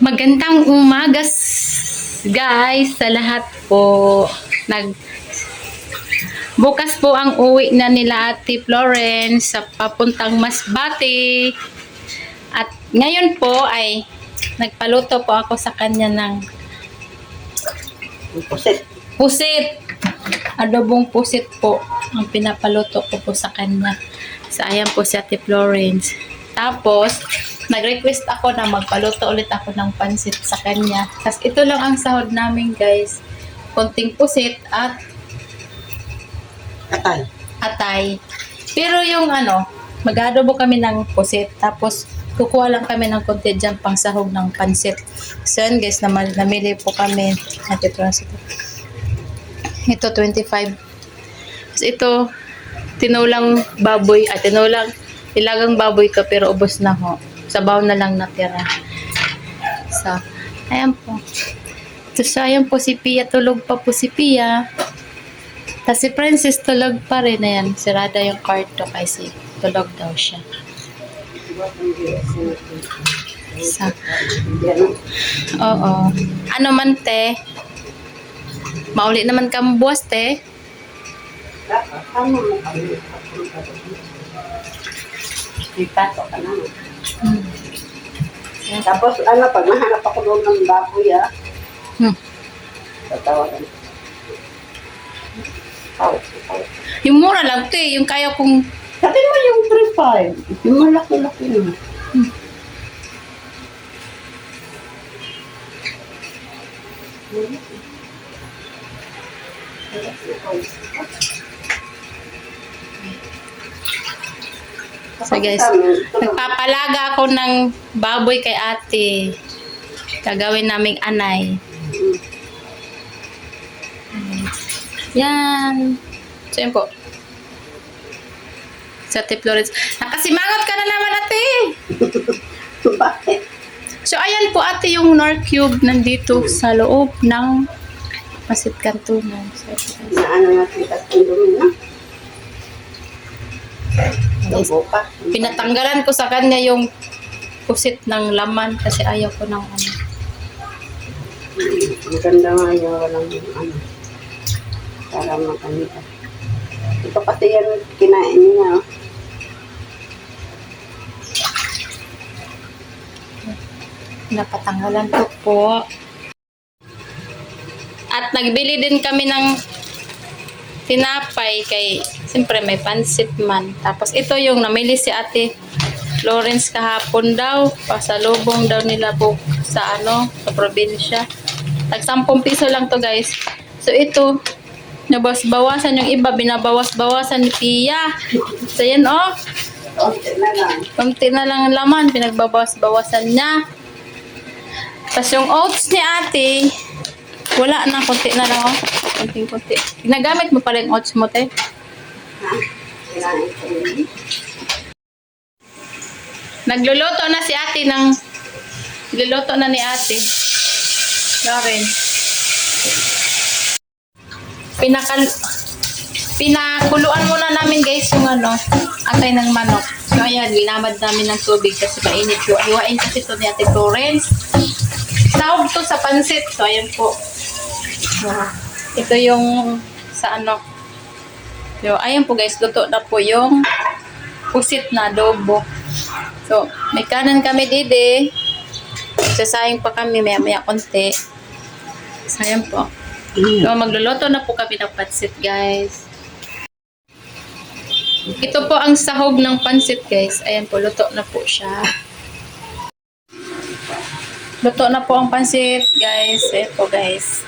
Magandang umaga guys sa lahat po. Nag Bukas po ang uwi na nila Ate Florence sa papuntang Masbate. At ngayon po ay nagpaluto po ako sa kanya ng Pusit. pusit. Adobong pusit po ang pinapaluto ko po sa kanya. Sa ayan po si Ate Florence. Tapos, nag-request ako na magpaluto ulit ako ng pansit sa kanya. Tapos ito lang ang sahod namin guys. Konting pusit at Katay. atay. Pero yung ano, mag-adobo kami ng pusit. Tapos, kukuha lang kami ng konti dyan pang sahog ng pansit. So yun guys, naman, namili po kami. Ate Florence ito. Ito, 25. Tapos ito, tinulang baboy. At tinulang, ilagang baboy to pero ubos na ho. Sabaw na lang natira. So, ayan po. Tapos ayan po si Pia, tulog pa po si Pia. Tapos si Princess tulog pa rin. Ayan, sirada yung kwarto kasi tulog daw siya. Sa, Yan. oo. Ano man te? Mauli naman ka buwas te? Ipasok ka na. Hmm. Tapos ano, pag mahanap ako doon ng baboy ah, Hmm. tatawagan. Oh, oh. Yung mura lang te, yung kaya kong Sabi mo yung 3-5. Yung malaki-laki na. So guys, nagpapalaga ako ng baboy kay ate. Gagawin naming anay. Yan. So yun po. Sa Ate Florence. Nakasimangot ka na naman ate. Bakit? So ayan po ate yung Nor Cube nandito sa loob ng Pasit Cantunan. So, Na ano natin kasi doon na. Pinatanggalan ko sa kanya yung pusit ng laman kasi ayaw ko ng ano. Ang ganda nga yung walang ano. Para makanita. Ito kasi yan kinain niya. oh. Napatanggalan ko po. At nagbili din kami ng tinapay kay siyempre may pansit man. Tapos ito yung namili si Ate Florence kahapon daw. Pasalubong daw nila po sa ano, sa probinsya. Tag 10 piso lang to guys. So ito, nabas-bawasan yung iba, binabawas-bawasan ni Pia. So yan oh, Konti na lang. Kunti na lang ang laman, pinagbabawas-bawasan niya. Tapos yung oats ni ate, wala na, kunti na lang oh. Kunting-kunti. Ginagamit mo pala yung oats mo, te. Ha? Nagluluto na si ate ng... Nagluluto na ni ate. Lauren. Pinakal... Pinakuluan muna namin guys yung ano, atay ng manok. So ayan, ginamad namin ng tubig kasi mainit. Hiwain kasi ito ni ate Florence. Sahog to sa pansit. So ayan po. Ito yung sa ano. So ayan po guys, luto na po yung pusit na adobo. So, may kanan kami dide. Sasayang pa kami maya-maya konti. Sayang po. Mm. So, magluluto na po kami ng pansit, guys. Ito po ang sahog ng pansit, guys. Ayan po, luto na po siya. Luto na po ang pansit, guys. Ayan po, guys.